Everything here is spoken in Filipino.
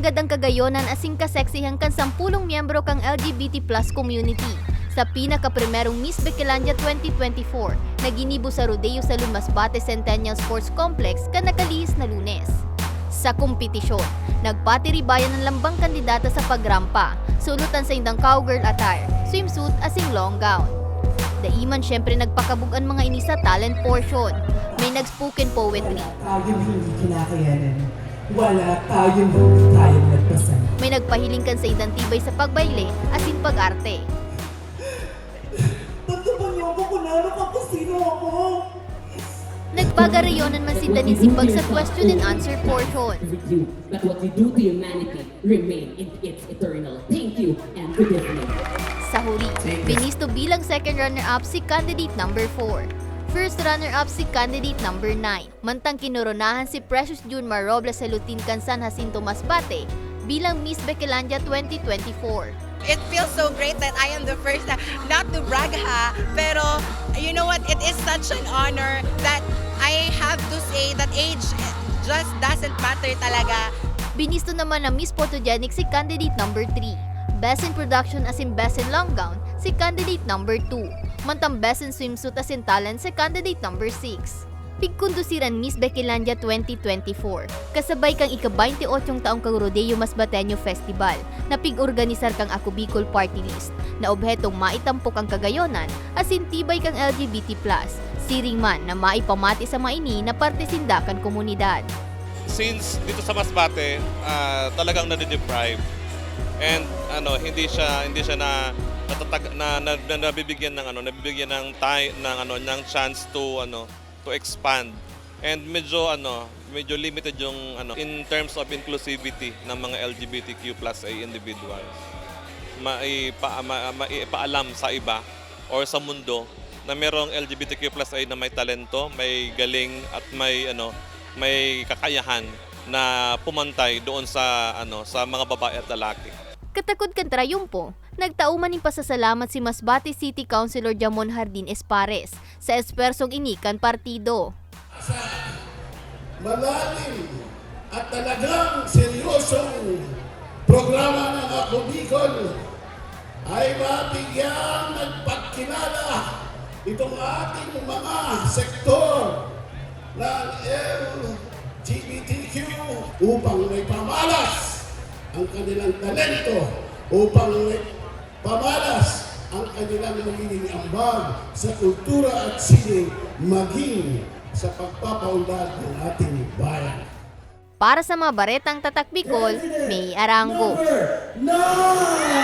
kagayonan asing kaseksihang kan sampulong miyembro kang LGBT plus community sa pinaka-primerong Miss Bekelandia 2024 na ginibo sa rodeo sa Lumasbate Centennial Sports Complex ka nakalihis na lunes. Sa kompetisyon, nagpatiribayan ng lambang kandidata sa pagrampa, sulutan sa indang cowgirl attire, swimsuit asing long gown. Daiman syempre nagpakabugan mga ini sa talent portion. May nag-spoken poetry, hindi kinakayanan. Wala tayong hindi kayang nagpasan. may nagpahiling kan sa indang tibay sa pagbayle asin pag-arte. Tagdapan niyo ako kung ano ka kung sino ako. Nagpagarayonan man si Danin Sipag sa question and answer portion. but what you do to humanity remain in its eternal. Thank you and good evening. Sa huli, binisto bilang second runner-up si candidate number 4. First runner-up si candidate number 9. Mantang kinoronahan si Precious June Marobles sa Lutin Kansan Jacinto Masbate bilang Miss Bekelandia 2024. It feels so great that I am the first, na, not to brag ha, pero you know what, it is such an honor that I have to say that age just doesn't matter talaga. Binisto naman na Miss Photogenic si candidate number 3. Best in Production as in Best in Long Gown si candidate number 2. Mantang Best in Swimsuit as in Talent si candidate number 6. Pigkundusiran Miss Bekelandia 2024. Kasabay kang ika-28 taong kang Rodeo Masbateño Festival na pig-organisar kang Ako Bicol Party List na obhetong maitampok ang kagayonan asin tibay kang LGBT+. Siring man na maipamati sa maini na parte sindakan komunidad. since dito sa Masbate, ah, talagang nade-deprive. And ano, hindi siya hindi siya na natatag na, na, na nabibigyan ng ano, nabibigyan ng time ng ano, ng chance to ano, to expand. And medyo ano, medyo limited yung ano in terms of inclusivity ng mga LGBTQ A individuals. Maipa, ma, maipaalam sa iba or sa mundo na merong LGBTQ A na may talento, may galing at may ano, may kakayahan na pumantay doon sa ano sa mga babae at lalaki. Katakod kan trayumpo, nagtauman ng pasasalamat si Masbate City Councilor Jamon Hardin Espares sa espersong inikan partido. malalim at talagang seryosong programa ng Ako Bicol ay mabigyang nagpagkilala itong ating mga sektor ng LGBTQ upang may pamalas ang kanilang talento, upang may pamalas ang kanilang magiging ambag sa kultura at sining maging sa pagpapaunlad ng ating bayan. Para sa mga baretang tatak Bicol, may arango. Number nine!